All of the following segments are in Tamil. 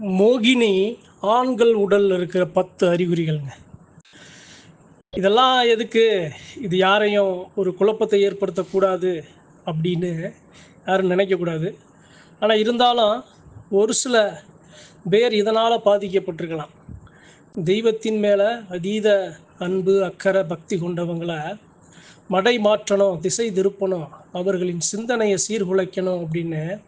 மோகினி ஆண்கள் உடலில் இருக்கிற பத்து அறிகுறிகள்ங்க. இதெல்லாம் எதுக்கு? இது யாரையும் ஒரு குழப்பத்தை ஏற்படுத்தக்கூடாது அப்படின்னு யாரும் நினைக்கக்கூடாது. ஆனால் இருந்தாலும் ஒரு சில பேர் இதனால் பாதிக்கப்பட்டிருக்கலாம். தெய்வத்தின் மேலே அதீத அன்பு அக்கறை பக்தி கொண்டவங்களை மடை மாற்றணும் திசை திருப்பணும் அவர்களின் சிந்தனையை சீர்குலைக்கணும் அப்படின்னு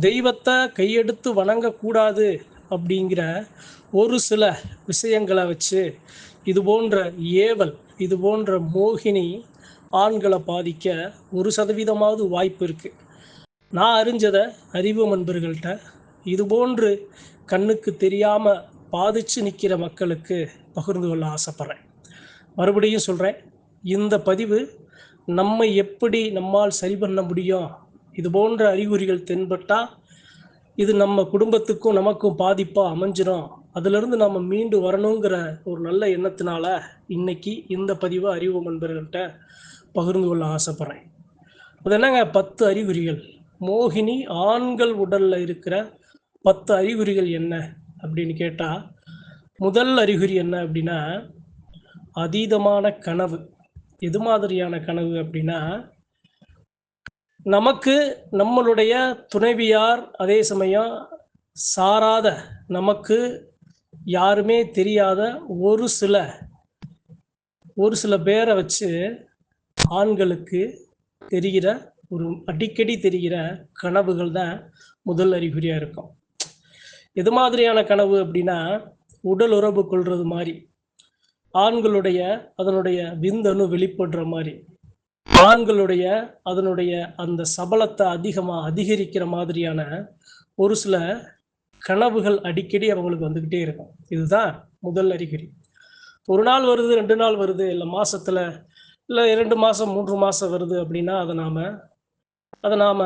தெய்வத்தை கையெடுத்து வணங்கக்கூடாது அப்படிங்கிற ஒரு சில விஷயங்களை வச்சு இது போன்ற ஏவல் இது போன்ற மோகினி ஆண்களை பாதிக்க ஒரு சதவீதமாவது வாய்ப்பு இருக்குது நான் அறிஞ்சதை அறிவு நண்பர்கள்ட்ட இது போன்று கண்ணுக்கு தெரியாமல் பாதிச்சு நிற்கிற மக்களுக்கு பகிர்ந்து கொள்ள ஆசைப்பட்றேன். மறுபடியும் சொல்கிறேன் இந்த பதிவு நம்மை எப்படி நம்மால் சரி பண்ண முடியும் இது போன்ற அறிகுறிகள் தென்பட்டால் இது நம்ம குடும்பத்துக்கும் நமக்கும் பாதிப்பாக அமைஞ்சிடும் அதிலிருந்து நம்ம மீண்டு வரணுங்கிற ஒரு நல்ல எண்ணத்தினால இன்னைக்கு இந்த பதிவை அறிவு நண்பர்கள்ட்ட பகிர்ந்து கொள்ள ஆசைப்பட்றேன். அது என்னங்க? பத்து அறிகுறிகள். மோகினி ஆண்கள் உடலில் இருக்கிற பத்து அறிகுறிகள் என்ன அப்படின்னு கேட்டால் முதல் அறிகுறி என்ன அப்படின்னா அதீதமான கனவு. எது மாதிரியான கனவு அப்படின்னா நமக்கு நம்மளுடைய துணைவியார் அதே சமயம் சாராத நமக்கு யாருமே தெரியாத ஒரு சில ஒரு சில பேரை வச்சு ஆண்களுக்கு தெரிகிற ஒரு அடிக்கடி தெரிகிற கனவுகள் தான் முதல் அறிகுறியாக இருக்கும். எது மாதிரியான கனவு அப்படின்னா உடல் உறவு கொள்வது மாதிரி ஆண்களுடைய அதனுடைய விந்தணு வெளிப்படுற மாதிரி. ஆண்களுடைய அதனுடைய அந்த சபலத்தை அதிகமாக அதிகரிக்கிற மாதிரியான ஒரு சில கனவுகள் அடிக்கடி அவங்களுக்கு வந்துக்கிட்டே இருக்கும். இதுதான் முதல் அறிகுறி. ஒரு நாள் வருது ரெண்டு நாள் வருது இல்லை மாசத்துல இல்லை இரண்டு மாதம் மூன்று மாதம் வருது அப்படின்னா அதை நாம் அதை நாம்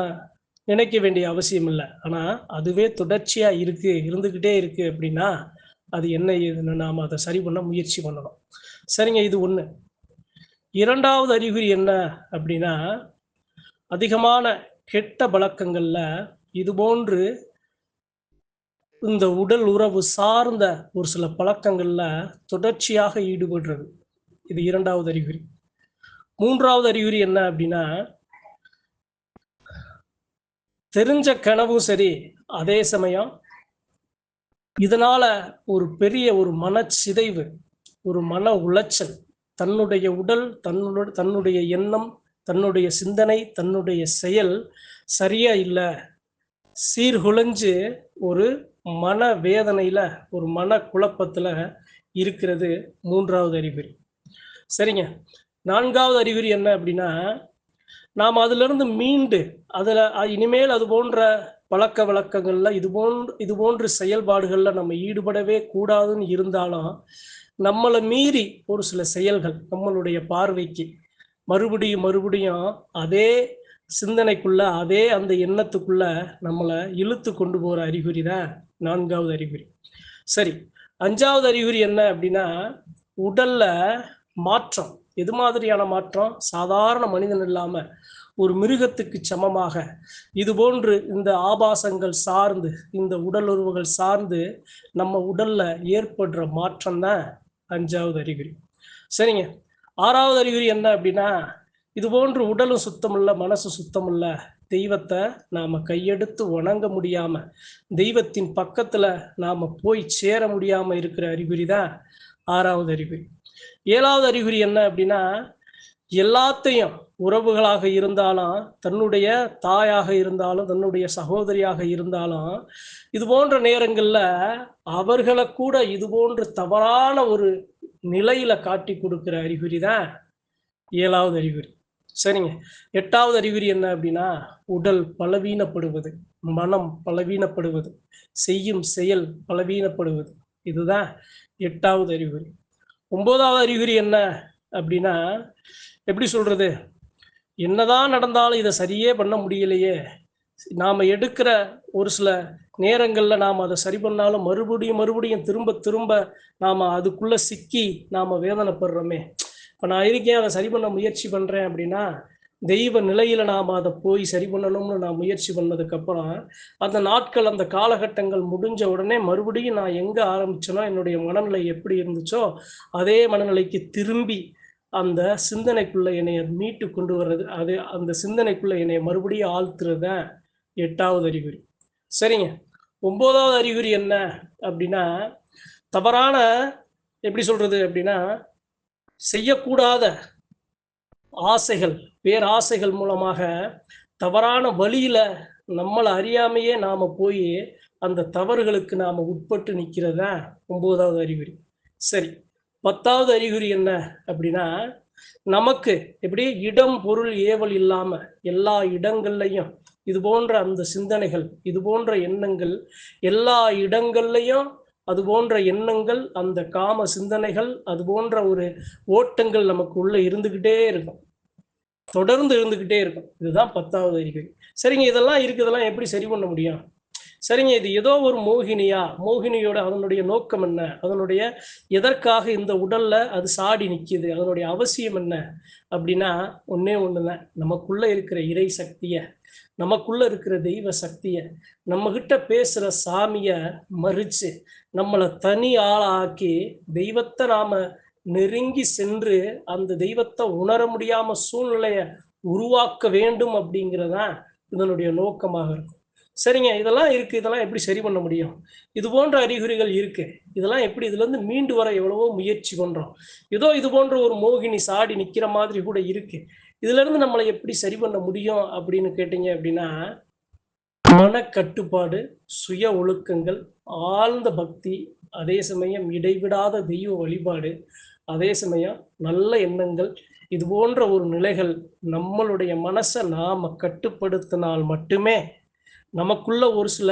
நினைக்க வேண்டிய அவசியம் இல்லை. ஆனால் அதுவே தொடர்ச்சியாக இருக்குது இருந்துக்கிட்டே இருக்குது அப்படின்னா அது என்ன ஏதுன்னு நாம் அதை சரி பண்ண முயற்சி பண்ணணும். சரிங்க இது ஒன்று இரண்டாவது அறிகுறி என்ன அப்படின்னா அதிகமான கெட்ட பழக்கங்களில் இது போன்று இந்த உடல் உறவு சார்ந்த ஒரு சில பழக்கங்களில் தொடர்ச்சியாக ஈடுபடுறது. இது இரண்டாவது அறிகுறி. மூன்றாவது அறிகுறி என்ன அப்படின்னா தெரிஞ்ச கனவும் சரி அதே சமயம் இதனால ஒரு பெரிய ஒரு மனச்சிதைவு ஒரு மன உளைச்சல் தன்னுடைய உடல் தன்னுடைய தன்னுடைய எண்ணம் தன்னுடைய சிந்தனை தன்னுடைய செயல் சரியா இல்லை. சீர்குலைஞ்சு ஒரு மன வேதனையில ஒரு மன குழப்பத்துல இருக்கிறது மூன்றாவது அறிகுறி. சரிங்க. நான்காவது அறிகுறி என்ன அப்படின்னா நாம் அதிலிருந்து மீண்டு அதில் இனிமேல் அது போன்ற பழக்க வழக்கங்களில் இது போன்ற இது போன்ற செயல்பாடுகளில் நம்ம ஈடுபடவே கூடாதுன்னு இருந்தாலும் நம்மளை மீறி ஒரு சில செயல்கள் நம்மளுடைய பார்வைக்கு மறுபடியும் மறுபடியும் அதே சிந்தனைக்குள்ள அதே அந்த எண்ணத்துக்குள்ள நம்மளை இழுத்து கொண்டு போற அறிகுறி தான் நான்காவது அறிகுறி. சரி அஞ்சாவது அறிகுறி என்ன அப்படின்னா உடல்ல மாற்றம். எது மாதிரியான மாற்றம்? சாதாரண மனிதன் இல்லாம ஒரு மிருகத்துக்கு சமமாக. இது போன்று இந்த ஆபாசங்கள் சார்ந்து இந்த உடல் உறவுகள் சார்ந்து நம்ம உடல்ல ஏற்படுற மாற்றம் தான் அஞ்சாவது அறிகுறி. சரிங்க. ஆறாவது அறிகுறி என்ன அப்படின்னா இது போன்று உடலும் சுத்தம் இல்லை மனசு சுத்தமுள்ள தெய்வத்தை நாம் கையெடுத்து வணங்க முடியாமல் தெய்வத்தின் பக்கத்தில் நாம் போய் சேர முடியாமல் இருக்கிற அறிகுறி தான் ஆறாவது அறிகுறி. ஏழாவது அறிகுறி என்ன அப்படின்னா எல்லாத்தையும் உறவுகளாக இருந்தாலும் தன்னுடைய தாயாக இருந்தாலும் தன்னுடைய சகோதரியாக இருந்தாலும் இது போன்ற நேரங்களில் அவர்களை கூட இது போன்ற தவறான ஒரு நிலையில காட்டி கொடுக்குற அறிகுறி தான் ஏழாவது அறிகுறி. சரிங்க. எட்டாவது அறிகுறி என்ன அப்படின்னா உடல் பலவீனப்படுவது மனம் பலவீனப்படுவது செய்யும் செயல் பலவீனப்படுவது. இதுதான் எட்டாவது அறிகுறி. ஒன்பதாவது அறிகுறி என்ன? அப்படின்னா எப்படி சொல்றது? என்னதான் நடந்தாலும் இதை சரியே பண்ண முடியலையே. நாம் எடுக்கிற ஒரு சில நேரங்களில் நாம் அதை சரி பண்ணாலும் மறுபடியும் மறுபடியும் திரும்ப திரும்ப நாம் அதுக்குள்ளே சிக்கி நாம் வேதனைப்படுறோமே. இப்போ நான் இருக்கேன் அதை சரி பண்ண முயற்சி பண்ணுறேன் அப்படின்னா தெய்வ நிலையில் நாம் அதை போய் சரி பண்ணணும்னு நான் முயற்சி பண்ணதுக்கப்புறம் அந்த நாட்கள் அந்த காலகட்டங்கள் முடிஞ்ச உடனே மறுபடியும் நான் எங்கே ஆரம்பிச்சேனோ என்னுடைய மனநிலை எப்படி இருந்துச்சோ அதே மனநிலைக்கு திரும்பி அந்த சிந்தனைக்குள்ள என்னைய மீட்டு கொண்டு வர்றது அது அந்த சிந்தனைக்குள்ள என்னைய மறுபடியும் ஆழ்த்துறது தான் எட்டாவது அறிகுறி. சரிங்க. ஒன்பதாவது அறிகுறி என்ன அப்படின்னா தவறான எப்படி சொல்றது அப்படின்னா செய்யக்கூடாத ஆசைகள் பேராசைகள் மூலமாக தவறான வழியில நம்மளை அறியாமையே நாம போய் அந்த தவறுகளுக்கு நாம உட்பட்டு நிற்கிறதா ஒன்பதாவது அறிகுறி. சரி. பத்தாவது அறிகுறி என்ன அப்படின்னா நமக்கு எப்படி இடம் பொருள் ஏவல் இல்லாம எல்லா இடங்கள்லையும் இது போன்ற அந்த சிந்தனைகள் இது போன்ற எண்ணங்கள் எல்லா இடங்கள்லையும் அது போன்ற எண்ணங்கள் அந்த காம சிந்தனைகள் அது போன்ற ஒரு ஓட்டங்கள் நமக்கு உள்ள இருந்துகிட்டே இருக்கும். தொடர்ந்து இருந்துகிட்டே இருக்கும். இதுதான் பத்தாவது அறிகுறி. சரிங்க இதெல்லாம் இருக்குதெல்லாம் எப்படி சரி பண்ண முடியும்? சரிங்க இது ஏதோ ஒரு மோகினியா? மோகினியோட அதனுடைய நோக்கம் என்ன? அதனுடைய எதற்காக இந்த உடல்ல அது சாடி நிற்கிது அதனுடைய அவசியம் என்ன? அப்படின்னா ஒன்னே ஒண்ணுதான். நமக்குள்ள இருக்கிற இறை சக்திய நமக்குள்ள இருக்கிற தெய்வ சக்திய நம்ம கிட்ட பேசுற சாமிய மறிச்சு நம்மளை தனி ஆளாக்கி தெய்வத்தை நாம நெருங்கி சென்று அந்த தெய்வத்தை உணர முடியாம சூழ்நிலைய உருவாக்க வேண்டும் அப்படிங்கிறதான் இதனுடைய நோக்கமாக இருக்கும். சரிங்க இதெல்லாம் இருக்குது இதெல்லாம் எப்படி சரி பண்ண முடியும்? இது போன்ற அறிகுறிகள் இருக்குது இதெல்லாம் எப்படி இதுலேருந்து மீண்டு வர எவ்வளவோ முயற்சி பண்ணுறோம் ஏதோ இது போன்ற ஒரு மோகினி சாடி நிற்கிற மாதிரி கூட இருக்குது இதுலேருந்து நம்மளை எப்படி சரி பண்ண முடியும் அப்படின்னு கேட்டீங்க அப்படின்னா மனக்கட்டுப்பாடு சுய ஒழுக்கங்கள் ஆழ்ந்த பக்தி அதே சமயம் இடைவிடாத தெய்வ வழிபாடு அதே சமயம் நல்ல எண்ணங்கள் இது போன்ற ஒரு நிலைகள் நம்மளுடைய மனசை நாம் கட்டுப்படுத்தினால் மட்டுமே நமக்குள்ள ஒரு சில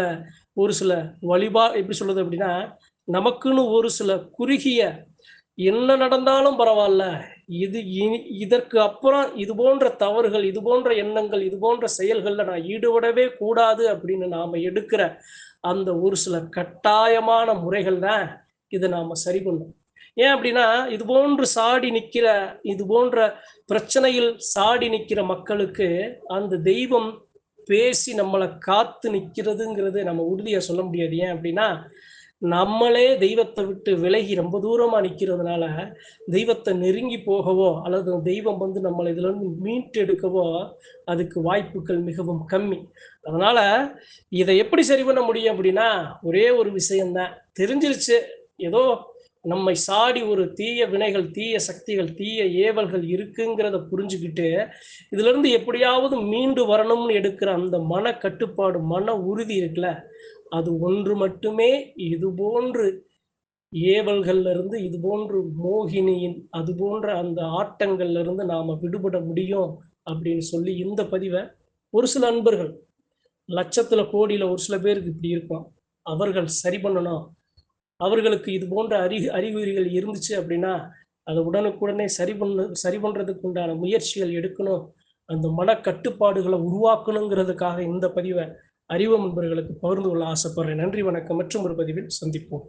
ஒரு சில வழிபா எப்படி சொல்றது அப்படின்னா நமக்குன்னு ஒரு சில குறுகிய என்ன நடந்தாலும் பரவாயில்ல. இது இனி- இதற்கு அப்புறம் இது போன்ற தவறுகள் இது போன்ற எண்ணங்கள் இது போன்ற செயல்களில் நான் ஈடுபடவே கூடாது அப்படின்னு நாம எடுக்கிற அந்த ஒரு சில கட்டாயமான முறைகள் தான் இதை நாம சரி பண்ணும் ஏன் அப்படின்னா இது போன்று சாடி நிற்கிற இது போன்ற பிரச்சனையில் சாடி நிற்கிற மக்களுக்கு அந்த தெய்வம் பேசி நம்மளை காத்து நிற்கிறதுங்கிறது நம்ம உறுதியாக சொல்ல முடியாது. ஏன் அப்படின்னா நம்மளே தெய்வத்தை விட்டு விலகி ரொம்ப தூரமாக நிற்கிறதுனால தெய்வத்தை நெருங்கி போகவோ அல்லது தெய்வம் வந்து நம்மளை இதிலிருந்து மீட்டெடுக்கவோ அதுக்கு வாய்ப்புகள் மிகவும் கம்மி. அதனால் இதை எப்படி சரி பண்ண முடியும் அப்படின்னா ஒரே ஒரு விஷயம்தான். தெரிஞ்சிருச்சு. ஏதோ நம்மை சாடி ஒரு தீய வினைகள் தீய சக்திகள் தீய ஏவல்கள் இருக்குங்கிறத புரிஞ்சுக்கிட்டு இதுலேருந்து எப்படியாவது மீண்டு வரணும்னு எடுக்கிற அந்த மன கட்டுப்பாடு மன உறுதி இருக்குல்ல அது ஒன்று மட்டுமே இது போன்று ஏவல்கள்ல இருந்து இது போன்று மோகினியின் அது போன்ற அந்த ஆட்டங்கள்ல இருந்து நாம விடுபட முடியும் அப்படின்னு சொல்லி இந்த பதிவை ஒரு சில அன்பர்கள் லட்சத்துல கோடியில ஒரு சில பேருக்கு இப்படி இருக்கும். அவர்கள் சரி பண்ணணும். அவர்களுக்கு இது போன்ற அறி அறிகுறிகள் இருந்துச்சு அப்படின்னா அதை உடனுக்குடனே சரி பண்ண சரி பண்ணுறதுக்கு உண்டான முயற்சிகள் எடுக்கணும். அந்த மன கட்டுப்பாடுகளை உருவாக்கணுங்கிறதுக்காக இந்த பதிவை அறிவு நண்பர்களுக்கு பகிர்ந்து கொள்ள ஆசைப்படுறேன். நன்றி வணக்கம். மற்றும் ஒரு பதிவில் சந்திப்போம்.